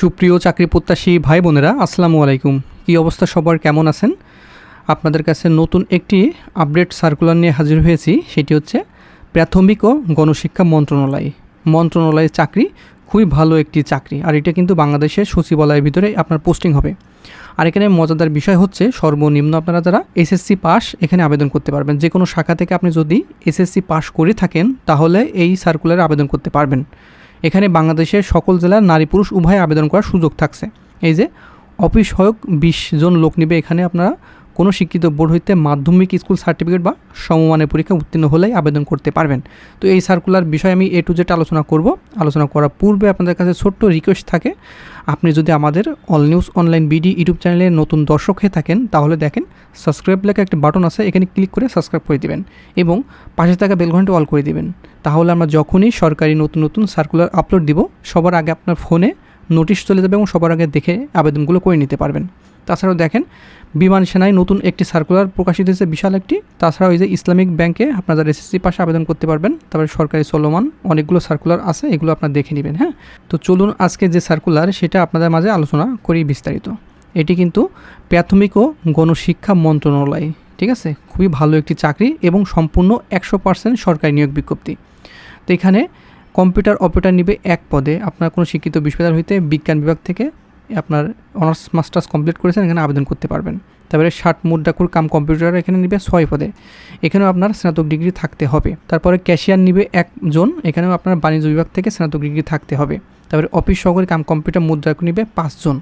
সুপ্রিয় চাকরি প্রত্যাশী ভাই বোনেরা, আসসালামু আলাইকুম। কী অবস্থা সবার? কেমন আছেন? আপনাদের কাছে নতুন একটি আপডেট সার্কুলার নিয়ে হাজির হয়েছি। সেটি হচ্ছে প্রাথমিক ও গণশিক্ষা মন্ত্রণালয়। মন্ত্রণালয়ের চাকরি খুবই ভালো একটি চাকরি। আর এটা কিন্তু বাংলাদেশের সচিবালয়ের ভিতরে আপনার পোস্টিং হবে। আর এখানে মজাদার বিষয় হচ্ছে, সর্বনিম্ন আপনারা যারা এসএসসি পাস এখানে আবেদন করতে পারবেন। যে কোনো শাখা থেকে আপনি যদি এসএসসি পাস করে থাকেন, তাহলে এই সার্কুলারে আবেদন করতে পারবেন। এখানে বাংলাদেশের সকল জেলার নারী পুরুষ উভয় আবেদন করার সুযোগ থাকছে। এই যে, অফিস হোক বিশ জন লোক নিবে এখানে আপনারা কোনো শিক্ষিত বোর্ড হইতে মাধ্যমিক স্কুল সার্টিফিকেট বা সমমানের পরীক্ষা উত্তীর্ণ হলেই আবেদন করতে পারবেন। তো এই সার্কুলার বিষয়ে আমি এ টু জেড আলোচনা করব। আলোচনা করার পূর্বে আপনাদের কাছে ছোট্ট রিকোয়েস্ট থাকে। আপনি যদি আমাদের all news online BD YouTube চ্যানেলে নতুন দর্শক হয়ে থাকেন, তাহলে দেখেন সাবস্ক্রাইব লেখা একটা বাটন আছে, এখানে ক্লিক করে সাবস্ক্রাইব করে দেবেন এবং পাশে থাকা বেলঘন্টা অল করে দিবেন। তাহলে আমরা যখনই সরকারি নতুন নতুন সার্কুলার আপলোড দিব, সবার আগে আপনার ফোনে নোটিশ চলে যাবে এবং সবার আগে দেখে আবেদনগুলো করে নিতে পারবেন। তাছাড়াও দেখেন, বিমান সেনায় নতুন একটি সার্কুলার প্রকাশিত হয়েছে, বিশাল একটি। তাছাড়াও এই যে ইসলামিক ব্যাংকে আপনারা এসএসসি পাশে আবেদন করতে পারবেন, তারপরে সরকারি চলমান অনেকগুলো সার্কুলার আছে, এগুলো আপনারা দেখে নেবেন হ্যাঁ? তো চলুন আজকে যে সার্কুলার সেটা আপনাদের মাঝে আলোচনা করি বিস্তারিত। এটি কিন্তু প্রাথমিক ও গণশিক্ষা মন্ত্রণালয়, ঠিক আছে? খুবই ভালো একটি চাকরি এবং সম্পূর্ণ একশো পার্সেন্ট সরকারি নিয়োগ বিজ্ঞপ্তি। তো এখানে কম্পিউটার অপারেটর নিবে এক পদে। আপনার কোনো শিক্ষিত বিশ্ববিদ্যালয় হইতে বিজ্ঞান বিভাগ থেকে আপনার অনার্স মাস্টার্স কমপ্লিট করেছেন, এখানে আবেদন করতে পারবেন। তারপরে ষাট মুদ্রাকুর কাম কম্পিউটার এখানে নিবে ছয় পদে। এখানেও আপনার স্নাতক ডিগ্রি থাকতে হবে। তারপরে ক্যাশিয়ার নিবে একজন, এখানেও আপনার বাণিজ্য বিভাগ থেকে স্নাতক ডিগ্রি থাকতে হবে। তারপরে অফিস সহকারী কাম কম্পিউটার মুদ্রাকু নিবে পাঁচজন।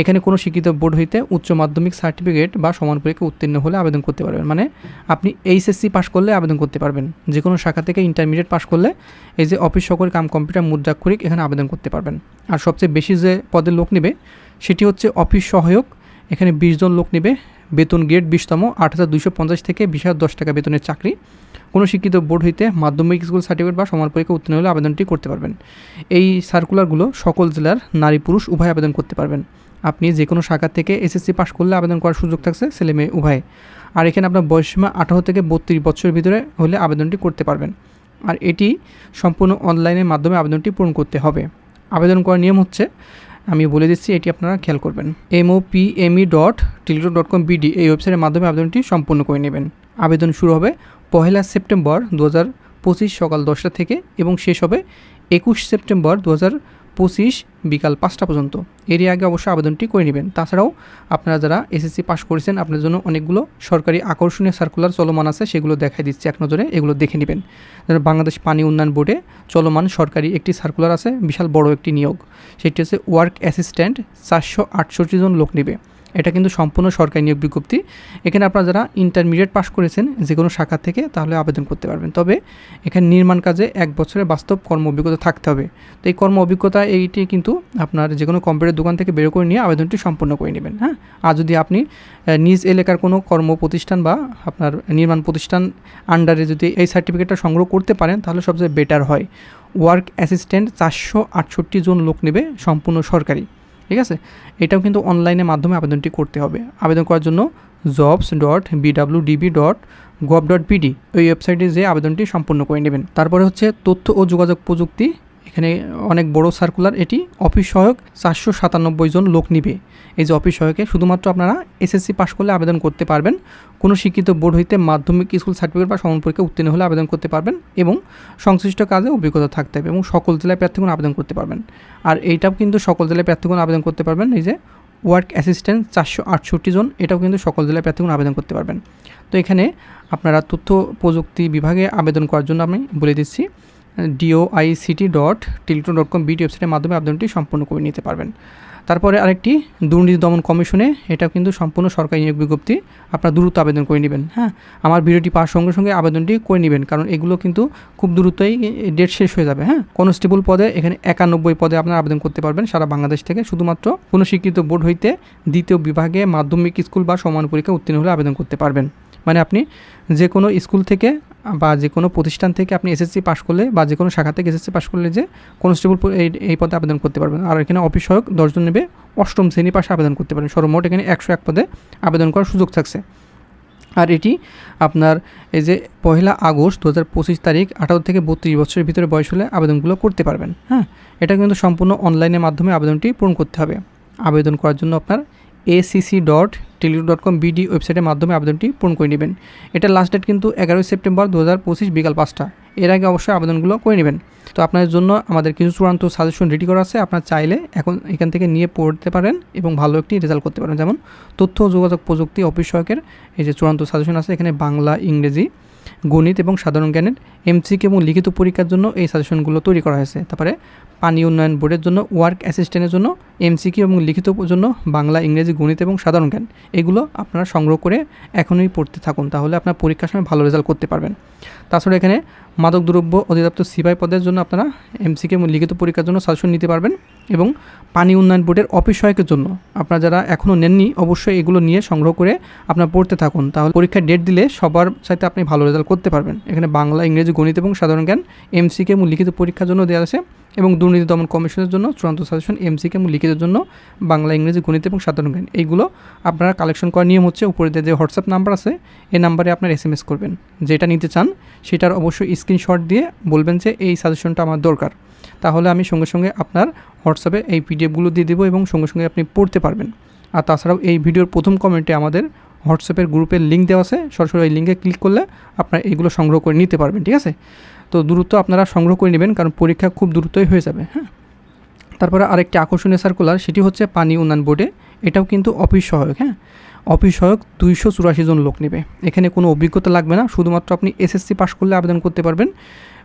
এখানে কোনো শিক্ষিত বোর্ড হইতে উচ্চ মাধ্যমিক সার্টিফিকেট বা সমান পরীক্ষা উত্তীর্ণ হলে আবেদন করতে পারবেন। মানে আপনি এইচএসসি পাশ করলে আবেদন করতে পারবেন। যে কোনো শাখা থেকে ইন্টারমিডিয়েট পাশ করলে এই যে অফিস সহকারী কাম কম্পিউটার মুদ্রাক্ষরিক এখানে আবেদন করতে পারবেন। আর সবচেয়ে বেশি যে পদের লোক নেবে সেটি হচ্ছে অফিস সহায়ক। এখানে বিশ জন লোক নেবে। বেতন গেট বিশতম, আট হাজার দুইশো পঞ্চাশ থেকে বিশ হাজার দশ টাকা বেতনের চাকরি। কোনো শিক্ষিত বোর্ড হইতে মাধ্যমিক স্কুল সার্টিফিকেট বা সমান পরীক্ষা উত্তীর্ণ হলে আবেদনটি করতে পারবেন। এই সার্কুলারগুলো সকল জেলার নারী পুরুষ উভয় আবেদন করতে পারবেন। আপনি যে কোনো শাখা থেকে এসএসসি পাস করলে আবেদন করার সুযোগ থাকছে ছেলে মেয়ে উভয়ে। আর এখানে আপনার বয়সীমা আঠারো থেকে বত্রিশ বছরের ভিতরে হলে আবেদনটি করতে পারবেন। আর এটি সম্পূর্ণ অনলাইনের মাধ্যমে আবেদনটি পূরণ করতে হবে। আবেদন করার নিয়ম হচ্ছে আমি বলে দিচ্ছি, এটি আপনারা খেয়াল করবেন। MO P ME dot Teletalk dot com BD এই ওয়েবসাইটের মাধ্যমে আবেদনটি সম্পূর্ণ করে নেবেন। আবেদন শুরু হবে পহেলা সেপ্টেম্বর দু পঁচিশ সকাল দশটা থেকে এবং শেষ হবে একুশ সেপ্টেম্বর দু হাজার পঁচিশ বিকাল পাঁচটা পর্যন্ত। এরই আগে অবশ্যই আবেদনটি করে নেবেন। তাছাড়াও আপনারা যারা এসএসসি পাস করেছেন আপনার জন্য অনেকগুলো সরকারি আকর্ষণীয় সার্কুলার চলমান আছে, সেগুলো দেখাই দিচ্ছে এক নজরে, এগুলো দেখে নেবেন। যেন বাংলাদেশ পানি উন্নয়ন বোর্ডে চলমান সরকারি একটি সার্কুলার আছে, বিশাল বড় একটি নিয়োগ। সেটি হচ্ছে ওয়ার্ক অ্যাসিস্ট্যান্ট চারশো আটষট্টি জন লোক নেবে। এটা কিন্তু সম্পূর্ণ সরকারি নিয়োগ বিজ্ঞপ্তি। এখানে আপনারা যারা ইন্টারমিডিয়েট পাস করেছেন যে কোনো শাখা থেকে তাহলে আবেদন করতে পারবেন। তবে এখানে নির্মাণ কাজে এক বছরের বাস্তব কর্ম অভিজ্ঞতা থাকতে হবে। তো এই কর্ম অভিজ্ঞতা এইটি কিন্তু আপনার যে কোনো কম্পিউটার দোকান থেকে বের করে নিয়ে আবেদনটি সম্পূর্ণ করে নেবেন হ্যাঁ? আর যদি আপনি নিজ এলাকার কোনো কর্ম প্রতিষ্ঠান বা আপনার নির্মাণ প্রতিষ্ঠান আন্ডারে যদি এই সার্টিফিকেটটা সংগ্রহ করতে পারেন, তাহলে সবচেয়ে বেটার হয়। ওয়ার্ক অ্যাসিস্ট্যান্ট চারশো আটষট্টি জন লোক নেবে সম্পূর্ণ সরকারি। ঠিক আছে? এটাও কিন্তু অনলাইনের মাধ্যমে আবেদনটি করতে হবে। আবেদন করার জন্য jobs dot BW DB dot gov dot BD ওই ওয়েবসাইটে যে আবেদনটি সম্পূর্ণ করে নেবেন। তারপরে হচ্ছে তথ্য ও যোগাযোগ প্রযুক্তি এখানে অনেক বড় সার্কুলার এটি অফিস সহায়ক চারশো সাতানব্বই জন লোক নিবে। এই যে অফিস সহায়কে শুধুমাত্র আপনারা এসএসসি পাস করলে আবেদন করতে পারবেন। কোনো শিক্ষিত বোর্ড হইতে মাধ্যমিক স্কুল সার্টিফিকেট বা সমান পরীক্ষা উত্তীর্ণ হলে আবেদন করতে পারবেন এবং সংশ্লিষ্ট কাজে অভিজ্ঞতা থাকতে হবে এবং সকল জেলায় প্রার্থীগণ আবেদন করতে পারবেন। আর এইটাও কিন্তু সকল জেলায় প্রার্থীগণ আবেদন করতে পারবেন। এই যে ওয়ার্ক অ্যাসিস্ট্যান্ট চারশো আটষট্টি জন, এটাও কিন্তু সকল জেলায় প্রার্থীগণ আবেদন করতে পারবেন। তো এখানে আপনারা তথ্য প্রযুক্তি বিভাগে আবেদন করার জন্য আমি বলে দিচ্ছি। ডিওআইসিটি ডট টিলটো ডট কম বিডি ওয়েবসাইটের মাধ্যমে আবেদনটি সম্পূর্ণ করে নিতে পারবেন। তারপরে আরেকটি দুর্নীতি দমন কমিশনে এটা কিন্তু সম্পূর্ণ সরকারি নিয়োগ বিজ্ঞপ্তি, আপনারা দ্রুত আবেদন করে নেবেন হ্যাঁ? আমার ভিডিওটি পাওয়ার সঙ্গে সঙ্গে আবেদনটি করে নেবেন, কারণ এগুলো কিন্তু খুব দ্রুতই ডেট শেষ হয়ে যাবে হ্যাঁ? কনস্টেবল পদে, এখানে একানব্বই পদে আপনারা আবেদন করতে পারবেন সারা বাংলাদেশ থেকে, শুধুমাত্র কোনো স্বীকৃত বোর্ড হইতে দ্বিতীয় বিভাগে মাধ্যমিক স্কুল বা সমান পরীক্ষা উত্তীর্ণ হলে আবেদন করতে পারবেন। মানে আপনি যে কোনো স্কুল থেকে বা যে কোনো প্রতিষ্ঠান থেকে আপনি এসএসসি পাশ করলে বা যে কোনো শাখা থেকে এসএসসি পাশ করলে যে কনস্টেবল এই পদে আবেদন করতে পারবেন। আর এখানে অফিস সহায়ক দশজন নেবে, অষ্টম শ্রেণি পাশে আবেদন করতে পারেন সর্বমোট এখানে একশো এক পদে আবেদন করার সুযোগ থাকছে। আর এটি আপনার এই যে পহেলা আগস্ট দু হাজার পঁচিশ তারিখ আঠারো থেকে বত্রিশ বছরের ভিতরে বয়স হলে আবেদনগুলো করতে পারবেন হ্যাঁ? এটা কিন্তু সম্পূর্ণ অনলাইনের মাধ্যমে আবেদনটি পূরণ করতে হবে। আবেদন করার জন্য আপনার ACC dot Teletalk dot com BD ওয়েবসাইটের মাধ্যমে আবেদনটি পূরণ করে নেবেন। এটা লাস্ট ডেট কিন্তু এগারোই সেপ্টেম্বর দু হাজার পঁচিশ বিকাল পাঁচটা। এর আগে অবশ্যই আবেদনগুলো করে নেবেন। তো আপনার জন্য আমাদের কিছু চূড়ান্ত সাজেশন রেডি করা আছে। আপনার চাইলে এখন এখান থেকে নিয়ে পড়তে পারেন এবং ভালো একটি রেজাল্ট করতে পারেন। যেমন তথ্য যোগাযোগ প্রযুক্তি অফিস সহায়কের এই যে চূড়ান্ত সাজেশন আছে, এখানে বাংলা, ইংরেজি গণিত এবং সাধারণ জ্ঞানের এমসিকে এবং লিখিত পরীক্ষার জন্য এই সাজেশনগুলো তৈরি করা হয়েছে। তারপরে পানি উন্নয়ন বোর্ডের জন্য, ওয়ার্ক অ্যাসিস্ট্যান্টের জন্য এমসিকিউ এবং লিখিত জন্য বাংলা, ইংরেজি, গণিত এবং সাধারণ জ্ঞান। এগুলো আপনারা সংগ্রহ করে এখনই পড়তে থাকুন, তাহলে আপনার পরীক্ষার সময় ভালো রেজাল্ট করতে পারবেন। তাছাড়া এখানে মাদক দ্রব্য অধিদপ্তর সিপাই পদের জন্য আপনারা এমসিকে এবং লিখিত পরীক্ষার জন্য সাজেশন নিতে পারবেন। এবং পানি উন্নয়ন বোর্ডের অফিস সহায়কের জন্য। আপনারা যারা এখনও নেননি, অবশ্যই এগুলো নিয়ে সংগ্রহ করে আপনার পড়তে থাকুন। তাহলে পরীক্ষার ডেট দিলে সবার সাথে আপনি ভালো রেজাল্ট করতে পারবেন। এখানে বাংলা, ইংরেজি, গণিত এবং সাধারণ জ্ঞান এমসিকে এবং লিখিত পরীক্ষার জন্য দেওয়া আছে। এবং দুর্নীতি দমন কমিশনের জন্য চূড়ান্ত সাজেশন এমসিকে এবং লিখিতের জন্য বাংলা, ইংরেজি, গণিত এবং সাধারণ জ্ঞান। এইগুলো আপনারা কালেকশন করার নিয়ম হচ্ছে উপরে যে হোয়াটসঅ্যাপ নাম্বার আছে, এই নাম্বারে আপনার এস এম এস করবেন। যেটা নিতে চান, সেটার অবশ্যই স্ক্রিনশট দিয়ে বলবেন যে এই সাজেশনটা আমার দরকার। তাহলে আমি সঙ্গে সঙ্গে আপনার হোয়াটসঅ্যাপে এই পিডিএফগুলো দিয়ে দেবো এবং সঙ্গে সঙ্গে আপনি পড়তে পারবেন। আর তাছাড়াও এই ভিডিওর প্রথম কমেন্টে আমাদের হোয়াটসঅ্যাপের গ্রুপের লিঙ্ক দেওয়া আছে। সরাসরি এই লিঙ্কে ক্লিক করলে আপনার এইগুলো সংগ্রহ করে নিতে পারবেন, ঠিক আছে? তো দ্রুত আপনারা সংগ্রহ করে নেবেন, কারণ পরীক্ষা খুব দ্রুতই হয়ে যাবে হ্যাঁ? তারপরে আরেকটি আকর্ষণীয় সার্কুলার সেটি হচ্ছে পানি উন্নয়ন বোর্ডে। এটাও কিন্তু অফিস সহায়ক হ্যাঁ? অফিস সহায়ক দুইশো চুরাশি জন লোক নেবে। এখানে কোনো অভিজ্ঞতা লাগবে না, শুধুমাত্র আপনি এসএসসি পাশ করলে আবেদন করতে পারবেন।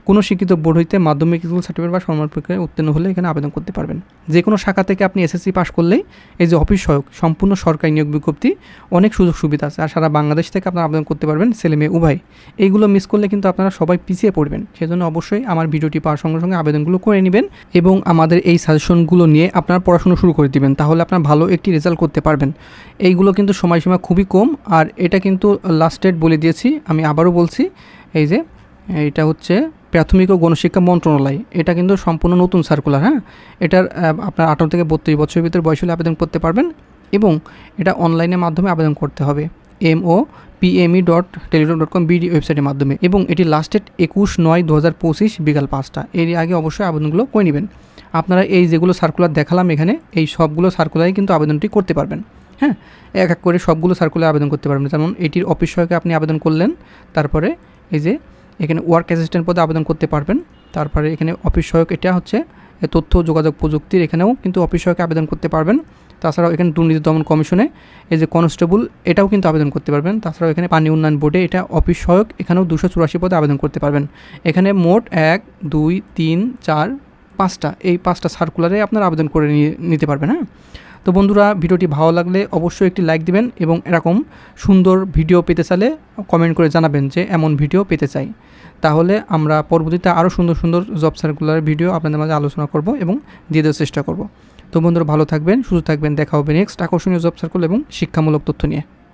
কোনো শিক্ষিত বোর্ড হইতে মাধ্যমিক স্কুল সার্টিফিকেট বা সম্মান পরীক্ষায় উত্তীর্ণ হলে এখানে আবেদন করতে পারবেন। যে কোনো শাখা থেকে আপনি এসএসসি পাস করলেই এই যে অফিস সহায়ক, সম্পূর্ণ সরকারি নিয়োগ বিজ্ঞপ্তি, অনেক সুযোগ সুবিধা আছে। আর সারা বাংলাদেশ থেকে আপনারা আবেদন করতে পারবেন ছেলে মেয়ে উভয়। এইগুলো মিস করলে কিন্তু আপনারা সবাই পিছিয়ে পড়বেন। সেজন্য অবশ্যই আমার ভিডিওটি পাওয়ার সঙ্গে সঙ্গে আবেদনগুলো করে নেবেন এবং আমাদের এই সাজেশনগুলো নিয়ে আপনারা পড়াশোনা শুরু করে দিবেন। তাহলে আপনার ভালো একটি রেজাল্ট করতে পারবেন। এইগুলো কিন্তু সময়সীমা খুবই কম। আর এটা কিন্তু লাস্ট ডেট বলে দিয়েছি। আমি আবারও বলছি, এই যে, এইটা হচ্ছে প্রাথমিক ও গণশিক্ষা মন্ত্রণালয়। এটা কিন্তু সম্পূর্ণ নতুন সার্কুলার হ্যাঁ? এটার আপনার আঠারো থেকে বত্রিশ বছরের ভিতরে বয়স হলে আবেদন করতে পারবেন এবং এটা অনলাইনের মাধ্যমে আবেদন করতে হবে। M O PME dot Teletalk dot com BD ওয়েবসাইটের মাধ্যমে এবং এটি লাস্ট ডেট একুশ নয় দু হাজার পঁচিশ বিকাল পাঁচটা। এর আগে অবশ্যই আবেদনগুলো করে নেবেন। আপনারা এই যেগুলো সার্কুলার দেখালাম এখানে, এই সবগুলো সার্কুলারে কিন্তু আবেদনটি করতে পারবেন হ্যাঁ? এক এক করে সবগুলো সার্কুলার আবেদন করতে পারবেন। যেমন এটির অফিস সহায়কে আপনি আবেদন করলেন, তারপরে এই যে এখানে ওয়ার্ক অ্যাসিস্ট্যান্ট পদে আবেদন করতে পারবেন। তারপরে এখানে অফিস সহায়ক এটা হচ্ছে তথ্য যোগাযোগ প্রযুক্তির এখানেও কিন্তু অফিস সহায়কে আবেদন করতে পারবেন। তাছাড়াও এখানে দুর্নীতি দমন কমিশনে এই যে কনস্টেবল এটাও কিন্তু আবেদন করতে পারবেন। তাছাড়াও এখানে পানি উন্নয়ন বোর্ডে এটা অফিস সহায়ক এখানেও দুশো চুরাশি পদে আবেদন করতে পারবেন। এখানে মোট এক, দুই, তিন, চার, পাঁচটা, এই পাঁচটা সার্কুলারে আপনারা আবেদন করে নিয়ে নিতে পারবেন হ্যাঁ? তো বন্ধুরা, ভিডিওটি ভালো লাগলে অবশ্যই একটি লাইক দিবেন এবং এরকম সুন্দর ভিডিও পেতে চাইলে কমেন্ট করে জানাবেন যে এমন ভিডিও পেতে চাই। তাহলে আমরা পরবর্তীতে আরও সুন্দর সুন্দর জব সার্কুলার ভিডিও আপনাদের মাঝে আলোচনা করব এবং দিয়ে দেওয়ার চেষ্টা করব। তো বন্ধুরা, ভালো থাকবেন, সুস্থ থাকবেন, দেখা হবে নেক্সট আকর্ষণীয় জব সার্কুল এবং শিক্ষামূলক তথ্য নিয়ে।